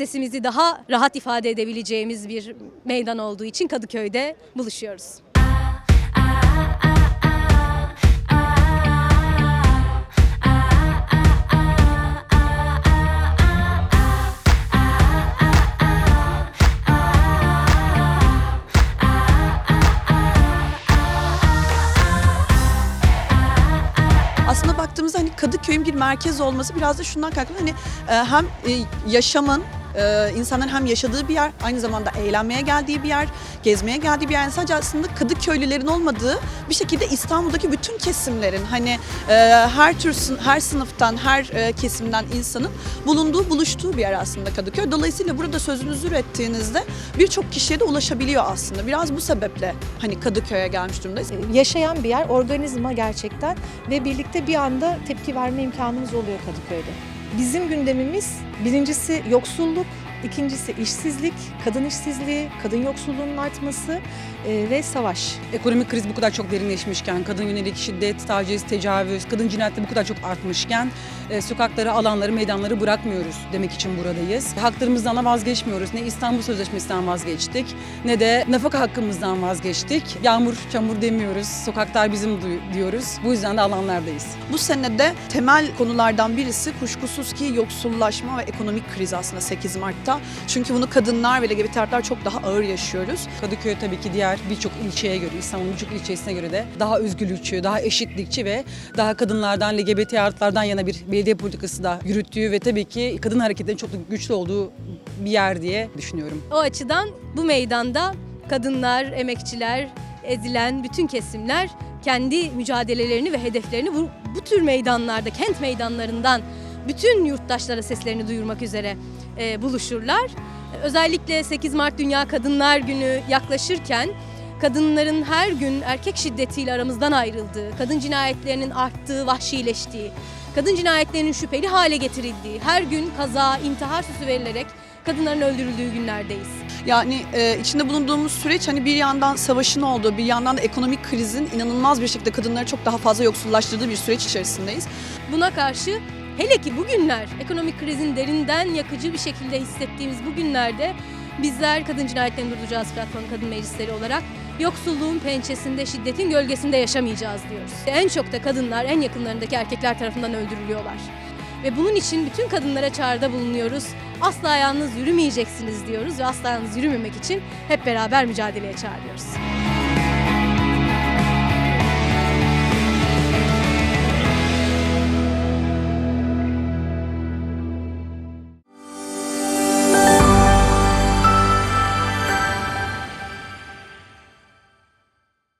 sesimizi daha rahat ifade edebileceğimiz bir meydan olduğu için Kadıköy'de buluşuyoruz. Aslında baktığımızda hani Kadıköy'ün bir merkez olması biraz da şundan kaynaklı. Hani e, hem e, yaşamın e, insanların hem yaşadığı bir yer, aynı zamanda eğlenmeye geldiği bir yer, gezmeye geldiği bir yer. Yani sadece aslında Kadıköylülerin olmadığı bir şekilde İstanbul'daki bütün kesimlerin hani e, her tür her sınıftan, her e, kesimden insanın bulunduğu, buluştuğu bir yer aslında Kadıköy. Dolayısıyla burada sözünüzü ürettiğinizde birçok kişiye de ulaşabiliyor aslında. Biraz bu sebeple hani Kadıköy'e gelmiş durumdayız. yaşayan bir yer, organizma gerçekten ve birlikte bir anda tepki verme imkanımız oluyor Kadıköy'de. Bizim gündemimiz birincisi yoksulluk, ikincisi işsizlik, kadın işsizliği, kadın yoksulluğunun artması e, ve savaş. Ekonomik kriz bu kadar çok derinleşmişken, kadın yönelik şiddet, taciz, tecavüz, kadın cinayetleri bu kadar çok artmışken e, sokakları, alanları, meydanları bırakmıyoruz demek için buradayız. Haklarımızdan da vazgeçmiyoruz. Ne İstanbul Sözleşmesi'nden vazgeçtik ne de nafaka hakkımızdan vazgeçtik. Yağmur, çamur demiyoruz. Sokaklar bizim diyoruz. Bu yüzden de alanlardayız. Bu senede temel konulardan birisi kuşkusuz ki yoksullaşma ve ekonomik kriz aslında 8 Mart'ta. Çünkü bunu kadınlar ve LGBT artılar çok daha ağır yaşıyoruz. Kadıköy tabii ki diğer birçok ilçeye göre, İstanbul'un birçok ilçesine göre de daha özgürlükçü, daha eşitlikçi ve daha kadınlardan, LGBT artılardan yana bir belediye politikası da yürüttüğü ve tabii ki kadın hareketinin çok da güçlü olduğu bir yer diye düşünüyorum. O açıdan bu meydanda kadınlar, emekçiler, ezilen bütün kesimler kendi mücadelelerini ve hedeflerini bu, bu tür meydanlarda, kent meydanlarından bütün yurttaşlara seslerini duyurmak üzere e, buluşurlar. Özellikle 8 Mart Dünya Kadınlar Günü yaklaşırken kadınların her gün erkek şiddetiyle aramızdan ayrıldığı, kadın cinayetlerinin arttığı, vahşileştiği, kadın cinayetlerinin şüpheli hale getirildiği, her gün kaza, intihar süsü verilerek kadınların öldürüldüğü günlerdeyiz. Yani e, içinde bulunduğumuz süreç hani bir yandan savaşın olduğu, bir yandan da ekonomik krizin inanılmaz bir şekilde kadınları çok daha fazla yoksullaştırdığı bir süreç içerisindeyiz. Buna karşı hele ki bugünler ekonomik krizin derinden yakıcı bir şekilde hissettiğimiz bu günlerde bizler Kadın Cinayetlerini Durduracağız Platform Kadın Meclisleri olarak yoksulluğun pençesinde, şiddetin gölgesinde yaşamayacağız diyoruz. En çok da kadınlar en yakınlarındaki erkekler tarafından öldürülüyorlar. Ve bunun için bütün kadınlara çağrıda bulunuyoruz. Asla yalnız yürümeyeceksiniz diyoruz ve asla yalnız yürümemek için hep beraber mücadeleye çağırıyoruz.